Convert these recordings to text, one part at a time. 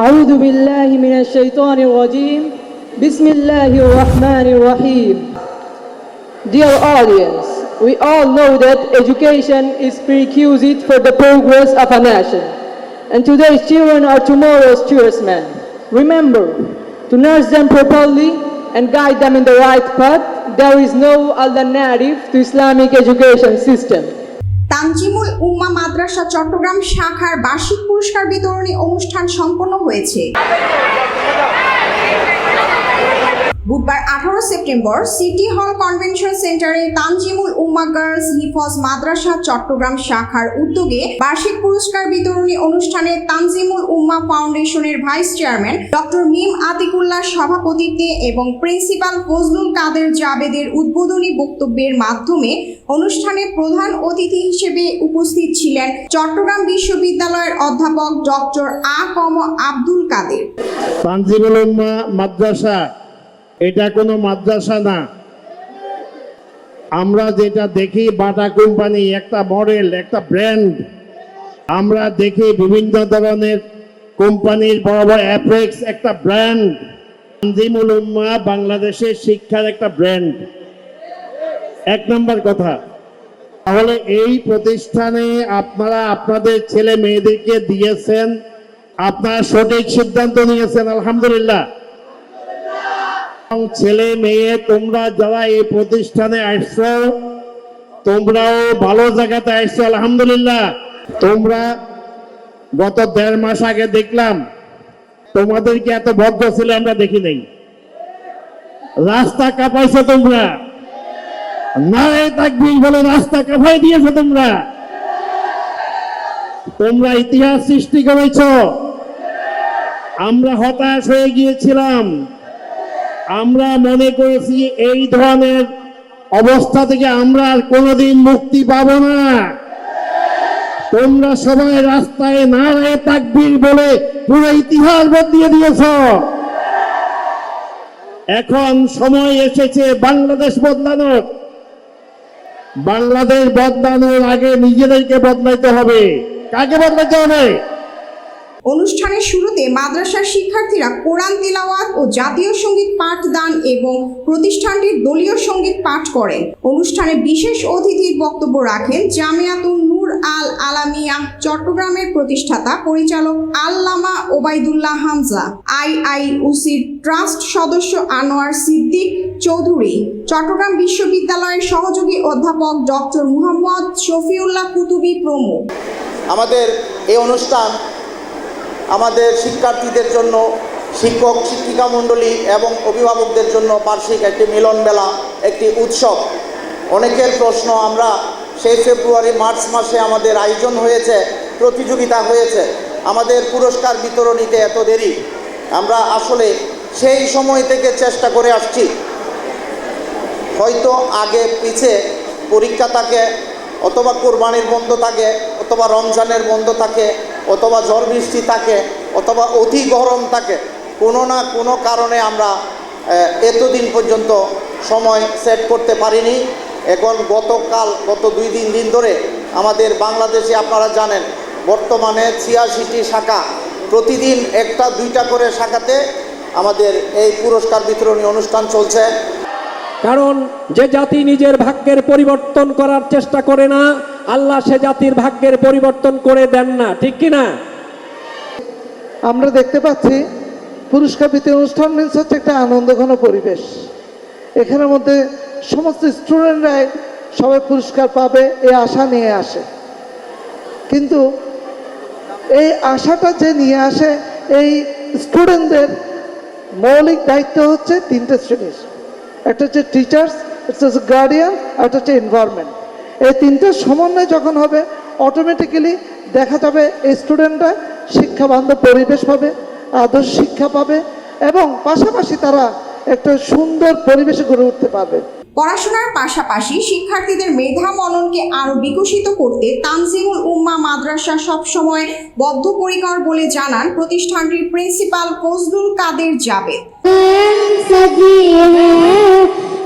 أعوذ بالله من الشيطان الرجيم بسم الله الرحمن الرحيم Dear audience, we all know that education is prerequisite for the progress of a nation. And today's children are tomorrow's children. Remember, to nurse them properly and guide them in the right path, there is no alternative to Islamic education system. Tanjimul উম্মা মাদ্রাসা চট্টগ্রাম শাখার বার্ষিক পুরস্কার বিতরণী অনুষ্ঠান সম্পন্ন হয়েছে। বুধবার আঠারো September city হল কনভেনশন সেন্টারে তানজিমুল উম্মা গার্লস হিফজ মাদ্রাসা, চট্টগ্রাম শাখার উদ্যোগে বার্ষিক পুরস্কার বিতরণী অনুষ্ঠানে তানজিমুল উম্মা ফাউন্ডেশনের vice chairman doctor Mim Atikullah সভাপতিত্বে এবং প্রিন্সিপাল ফজলুল কাদের জাবেদের উদ্বোধনী বক্তব্যের মাধ্যমে অনুষ্ঠানে প্রধান অতিথি হিসেবে উপস্থিত ছিলেন চট্টগ্রাম বিশ্ববিদ্যালয়ের অধ্যাপক ডক্টর আ কম আব্দুল কাদের। তানজিমুল উম্মা মাদ্রাসা এটা কোনো মাদ্রাসা না। আমরা যেটা দেখি, বাটা কোম্পানি, একটা মডেল, একটা ব্র্যান্ড। আমরা দেখি বিভিন্ন ধরনের কোম্পানির বড় বড় অ্যাপেক্স, একটা ব্র্যান্ড। তানজিমুল উম্মা বাংলাদেশের শিক্ষার একটা ব্র্যান্ড। এক নম্বর কথা, তাহলে এই প্রতিষ্ঠানে আপনারা আপনাদের ছেলে মেয়েদেরকে দিয়েছেন, আপনারা সঠিক সিদ্ধান্ত নিয়েছেন, আলহামদুলিল্লাহ। ছেলে মেয়ে, তোমরা যারা এই প্রতিষ্ঠানে আসছো, তোমরাও ভালো জায়গাতে আসছো, আলহামদুলিল্লাহ। তোমরা গত দেড় মাস আগে দেখলাম তোমাদেরকে এত ভদ্র ছিল আমরা দেখি নাই। রাস্তা কাঁপাইছো তোমরা। বলে রাস্তা কাঁপাই দিয়েছ তোমরা। তোমরা ইতিহাস সৃষ্টি করেছ। আমরা হতাশ হয়ে গিয়েছিলাম। আমরা মনে করেছি এই ধরনের অবস্থা থেকে আমরা আর কোনোদিন মুক্তি পাবো না। তোমরা সবাই রাস্তায় নারায় তাকবীর বলে পুরো ইতিহাস বদলিয়ে দিয়েছ। এখন সময় এসেছে বাংলাদেশ বদলানোর। বাংলাদেশ বদলানোর আগে নিজেদেরকে বদলাইতে হবে। কাকে বদলাইতে হবে? অনুষ্ঠানের শুরুতে মাদ্রাসার শিক্ষার্থীরা কোরআন তিলাওয়াত ও জাতীয় সংগীত পাঠ দান এবং প্রতিষ্ঠানটির দলীয় সংগীত পাঠ করেন। অনুষ্ঠানে বিশেষ অতিথির বক্তব্য রাখেন জামিয়াতুন নূর আল আলামিয়া, চট্টগ্রামের প্রতিষ্ঠাতা পরিচালক আল্লামা ওবায়দুল্লাহ হামজা, আইআইউসির ট্রাস্ট সদস্য আনোয়ার সিদ্দিক চৌধুরী, চট্টগ্রাম বিশ্ববিদ্যালয়ের সহযোগী অধ্যাপক ডক্টর মুহাম্মদ শফিউল্লাহ কুতুবি প্রমুখ। আমাদের এই অনুষ্ঠান আমাদের শিক্ষার্থীদের জন্য শিক্ষক, শিক্ষিকা মণ্ডলী এবং অভিভাবকদের জন্য বার্ষিক একটি মিলন মেলা একটি উৎসব। অনেকের প্রশ্ন, আমরা সেই ফেব্রুয়ারি, মার্চ মাসে আমাদের আয়োজন হয়েছে, প্রতিযোগিতা হয়েছে। আমাদের পুরস্কার বিতরণীতে এত দেরি। আমরা আসলে সেই সময় থেকে চেষ্টা করে আসছি। হয়তো আগে পিছে পরীক্ষা থাকে, অথবা কোরবানির বন্ধ থাকে, অথবা রমজানের বন্ধ থাকে অথবা ঝড় বৃষ্টি থাকে, অথবা অতি গরম থাকে, কোনো না কোনো কারণে আমরা এতদিন পর্যন্ত সময় সেট করতে পারিনি। এখন গতকাল, গত দুই দিন দিন ধরে আমাদের বাংলাদেশে আপনারা জানেন, বর্তমানে ছিয়াশিটি শাখা, প্রতিদিন একটা, দুইটা করে শাখাতে আমাদের এই পুরস্কার বিতরণী অনুষ্ঠান চলছে। কারণ যে জাতি নিজের ভাগ্যের পরিবর্তন করার চেষ্টা করে না আল্লাহ সে জাতির ভাগ্যের পরিবর্তন করে দেন না, ঠিক কি না? আমরা দেখতে পাচ্ছি পুরস্কার বিতরণ অনুষ্ঠান মিনস হচ্ছে একটা আনন্দঘন পরিবেশ। এখানের মধ্যে সমস্ত স্টুডেন্টরাই সবাই পুরস্কার পাবে, এই আশা নিয়ে আসে। কিন্তু এই আশাটা যে নিয়ে আসে, এই স্টুডেন্টদের মৌলিক দায়িত্ব হচ্ছে তিনটে শ্রেণির। একটা হচ্ছে টিচার্স একটা হচ্ছে গার্ডিয়ান আর একটা হচ্ছে এনভায়রনমেন্ট এই তিনটার সমন্বয় যখন হবে অটোমেটিক্যালি দেখা যাবে স্টুডেন্টরা শিক্ষাবান্ধব পরিবেশ পাবে আদর্শ শিক্ষা পাবে এবং পাশাপাশি তারা একটা সুন্দর পরিবেশে গড়ে উঠতে পারবে। পড়াশোনার পাশাপাশি শিক্ষার্থীদের মেধা মননকে আরও বিকশিত করতে তানজিমুল উম্মা মাদ্রাসা সবসময় বদ্ধপরিকর বলে জানান প্রতিষ্ঠানটির প্রিন্সিপাল ফজলুল কাদের জাবেদ। হ্যাঁ,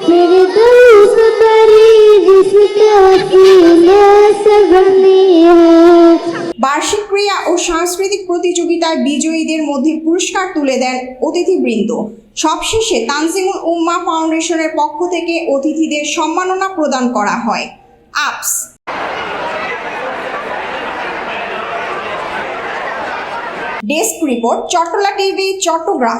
फिरदौस परी जिसके वसीले से बनी है বার্ষিক ক্রীড়া ও সাংস্কৃতিক প্রতিযোগিতায় বিজয়ীদের মধ্যে পুরস্কার তুলে দেন অতিথিবৃন্দ সবশেষে তানজিমুল উম্মা ফাউন্ডেশনের পক্ষ থেকে অতিথিদের সম্মাননা প্রদান করা হয় আপস desk report Chattala TV Chattogram